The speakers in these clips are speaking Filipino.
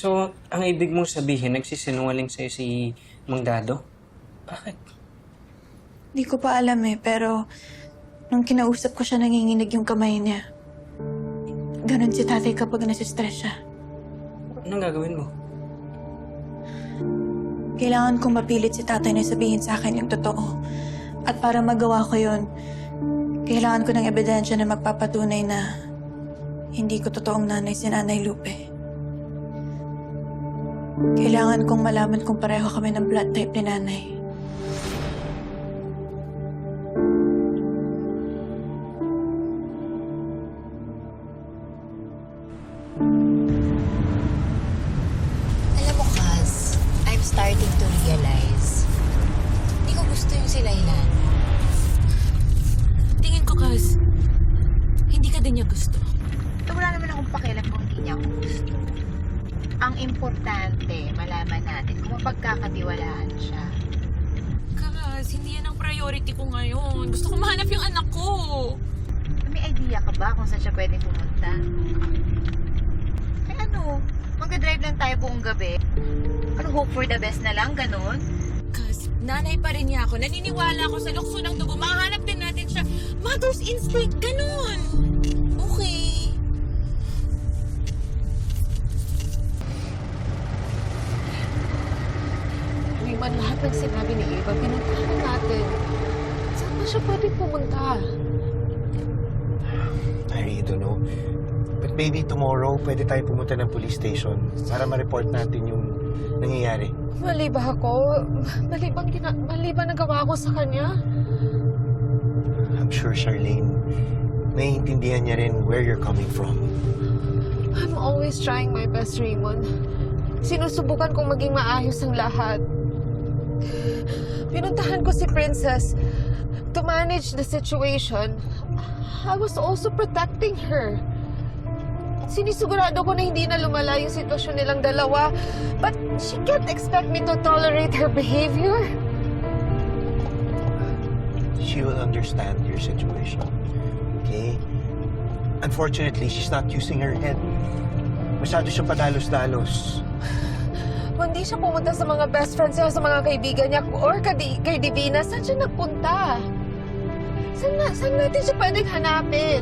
So, ang ibig mong sabihin, nagsisinungaling sa'yo si Mang Dado? Bakit? Hindi ko pa alam eh, pero nung kinausap ko siya, nanginginig yung kamay niya. Ganon si tatay kapag nasistress siya. Anong gagawin mo? Kailangan kong mapilit si tatay na sabihin sa akin yung totoo. At para magawa ko yun, kailangan ko ng ebidensya na magpapatunay na hindi ko totoong nanay si Nanay Lupe. Kailangan kong malaman kung pareho kami ng blood type ni Nanay. Alam mo, Kaz, I'm starting to realize, hindi ko gusto yung si Laylan. Tingin ko, Kaz, hindi ka din niya gusto. Eh, wala naman akong pakialam Ang importante, malaman natin kung mapagkakatiwalaan siya. Kaz, hindi yan ang priority ko ngayon. Gusto ko mahanap yung anak ko. May idea ka ba kung saan siya pwedeng pumunta? Eh ano, magdadrive lang tayo buong gabi. Ano, hope for the best na lang, ganun? Kaz, nanay pa rin niya ako. Naniniwala ako sa lukso ng dugo. Mahanap din natin siya. Mother's instinct, ganun. Ng sinabi ni Eva, pinuntahan natin. Saan ba siya pwede pumunta? I don't know. But maybe tomorrow, pwede tayo pumunta ng police station para ma-report natin yung nangyayari. Mali ba ako? Mali bang gina- mali ba nagawa ko sa kanya? I'm sure, Charlene, naiintindihan niya rin where you're coming from. I'm always trying my best, Raymond. Sinusubukan kong maging maayos ang lahat. Pinuntahan ko si Princess to manage the situation. I was also protecting her. Sinisigurado ko na hindi na lumala yung sitwasyon nilang dalawa. But she can't expect me to tolerate her behavior. She will understand your situation. Okay? Unfortunately, she's not using her head. Masyado siyang padalos-dalos. Kung hindi siya pumunta sa mga best friends niya, sa mga kaibigan niya, or kay, kay Divina, saan siya nagpunta? Saan, na, saan natin siya pwedeng hanapin?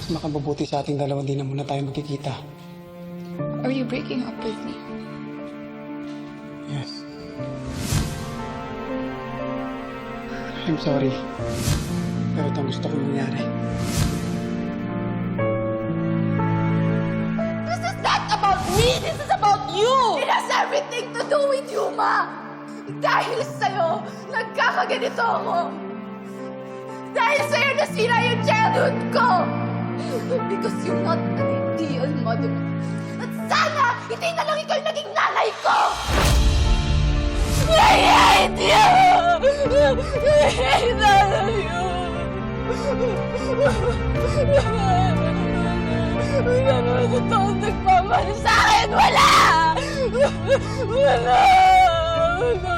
Mas makababuti sa ating dalawa, di na muna tayo magkikita. Are you breaking up with me? Yes. I'm sorry. Pero ito ang gusto kong mangyari. This is not about me! This is about you! It has everything to do with you, Ma! Dahil sa'yo, nagkakaganito ako! Dahil sa'yo nasira yung childhood ko! Because you're not an ideal mother. At sana, hindi na All of you! Wala naman sa taong nagpapano sa akin! Wala! Wala! Wala!